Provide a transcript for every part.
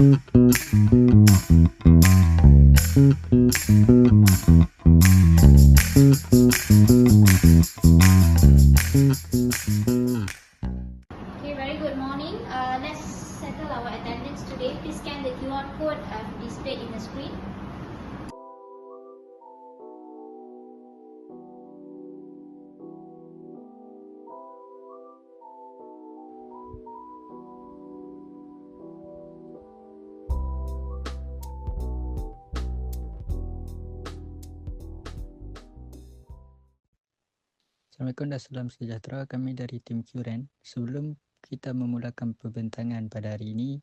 Please scan the QR code uh, displayed in the screen. Assalamualaikum dan salam sejahtera. Kami dari tim QREN. Sebelum kita memulakan pembentangan pada hari ini,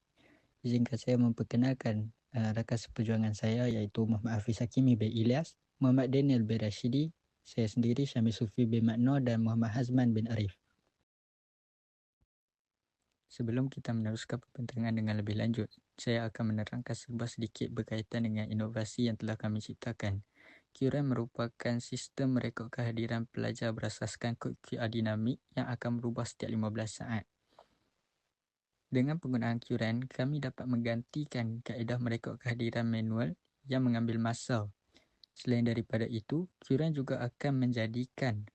izinkan saya memperkenalkan uh, rakan seperjuangan saya iaitu Muhammad Hafiz Hakimi bin Ilyas, Muhammad Daniel bin Rashidi, saya sendiri Syamil Sufi bin Makno dan Muhammad Hazman bin Arif. Sebelum kita meneruskan pembentangan dengan lebih lanjut, saya akan menerangkan serba sedikit berkaitan dengan inovasi yang telah kami ciptakan. QRAM merupakan sistem rekod kehadiran pelajar berasaskan kod QR dinamik yang akan berubah setiap 15 saat. Dengan penggunaan QRAM, kami dapat menggantikan kaedah merekod kehadiran manual yang mengambil masa. Selain daripada itu, QRAM juga akan menjadikan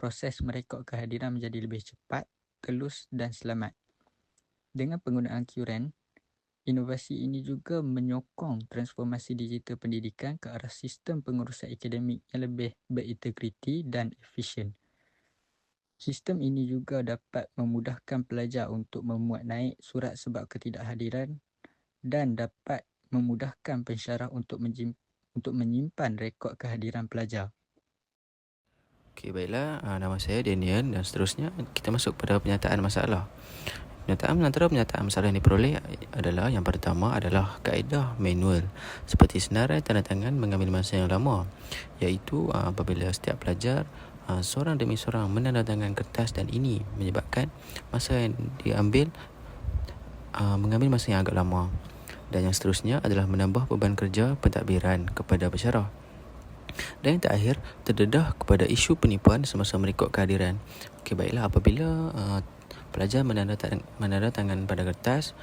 proses merekod kehadiran menjadi lebih cepat, telus dan selamat. Dengan penggunaan QRAM, Inovasi ini juga menyokong transformasi digital pendidikan ke arah sistem pengurusan akademik yang lebih berintegriti dan efisien. Sistem ini juga dapat memudahkan pelajar untuk memuat naik surat sebab ketidakhadiran dan dapat memudahkan pensyarah untuk, untuk menyimpan rekod kehadiran pelajar. Okey, baiklah. Nama saya Daniel dan seterusnya kita masuk pada penyataan masalah. Penyataan antara penyataan masalah yang diperoleh adalah yang pertama adalah kaedah manual seperti senarai tanda tangan mengambil masa yang lama iaitu uh, apabila setiap pelajar uh, seorang demi seorang menandatangani kertas dan ini menyebabkan masa yang diambil uh, mengambil masa yang agak lama dan yang seterusnya adalah menambah beban kerja pentadbiran kepada pensyarah. Dan yang terakhir, terdedah kepada isu penipuan semasa merekod kehadiran. Okey, baiklah apabila uh, pelajar menanda tangan pada kertas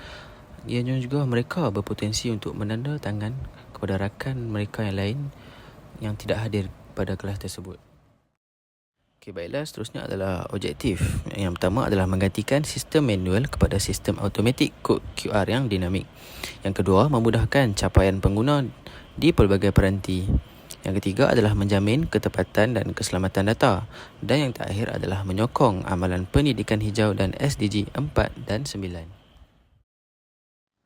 ianya juga mereka berpotensi untuk menanda tangan kepada rakan mereka yang lain yang tidak hadir pada kelas tersebut. Okey, baiklah seterusnya adalah objektif. Yang pertama adalah menggantikan sistem manual kepada sistem automatik kod QR yang dinamik. Yang kedua, memudahkan capaian pengguna di pelbagai peranti. Yang ketiga adalah menjamin ketepatan dan keselamatan data. Dan yang terakhir adalah menyokong amalan pendidikan hijau dan SDG 4 dan 9.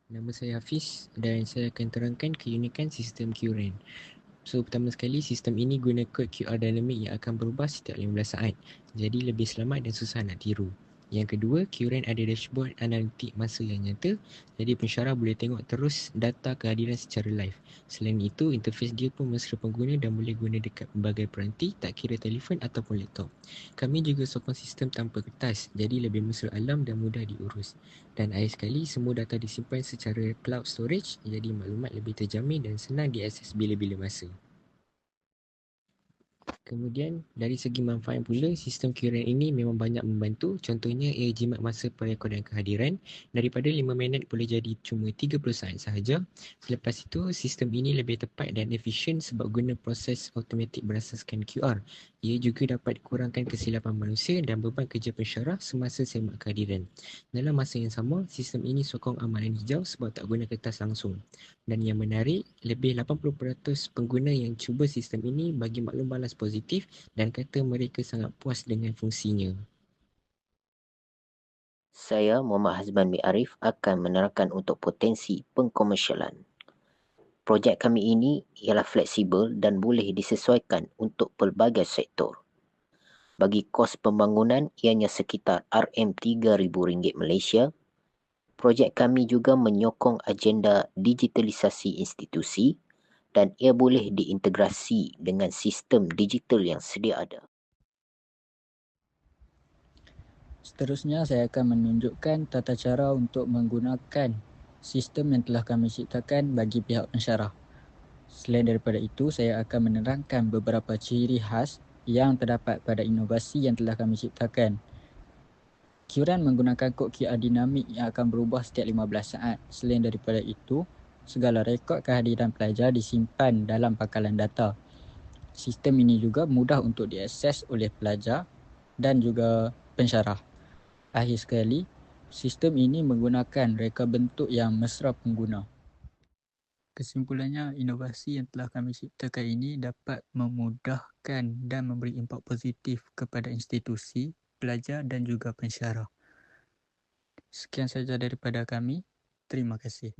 Nama saya Hafiz dan saya akan terangkan keunikan sistem QRAN. So pertama sekali sistem ini guna kod QR dynamic yang akan berubah setiap 15 saat. Jadi lebih selamat dan susah nak tiru. Yang kedua, QRAN ada dashboard analitik masa yang nyata jadi pensyarah boleh tengok terus data kehadiran secara live. Selain itu, interface dia pun mesra pengguna dan boleh guna dekat berbagai peranti tak kira telefon ataupun laptop. Kami juga sokong sistem tanpa kertas jadi lebih mesra alam dan mudah diurus. Dan akhir sekali, semua data disimpan secara cloud storage jadi maklumat lebih terjamin dan senang diakses bila-bila masa. Kemudian dari segi manfaat pula sistem QRAN ini memang banyak membantu. Contohnya ia jimat masa perekodan kehadiran. Daripada 5 minit boleh jadi cuma 30 saat sahaja. Selepas itu sistem ini lebih tepat dan efisien sebab guna proses automatik berasaskan QR ia juga dapat kurangkan kesilapan manusia dan beban kerja pensyarah semasa semak kehadiran. Dalam masa yang sama sistem ini sokong amalan hijau sebab tak guna kertas langsung. Dan yang menarik lebih 80% pengguna yang cuba sistem ini bagi maklum balas positif positif dan kata mereka sangat puas dengan fungsinya. Saya Muhammad Hazman bin Arif akan menerangkan untuk potensi pengkomersialan. Projek kami ini ialah fleksibel dan boleh disesuaikan untuk pelbagai sektor. Bagi kos pembangunan ianya sekitar RM3,000 Malaysia. Projek kami juga menyokong agenda digitalisasi institusi dan ia boleh diintegrasi dengan sistem digital yang sedia ada. Seterusnya saya akan menunjukkan tata cara untuk menggunakan sistem yang telah kami ciptakan bagi pihak pensyarah. Selain daripada itu, saya akan menerangkan beberapa ciri khas yang terdapat pada inovasi yang telah kami ciptakan. QRAN menggunakan kod QR dinamik yang akan berubah setiap 15 saat. Selain daripada itu, segala rekod kehadiran pelajar disimpan dalam pangkalan data. Sistem ini juga mudah untuk diakses oleh pelajar dan juga pensyarah. Akhir sekali, sistem ini menggunakan reka bentuk yang mesra pengguna. Kesimpulannya, inovasi yang telah kami ciptakan ini dapat memudahkan dan memberi impak positif kepada institusi, pelajar dan juga pensyarah. Sekian saja daripada kami. Terima kasih.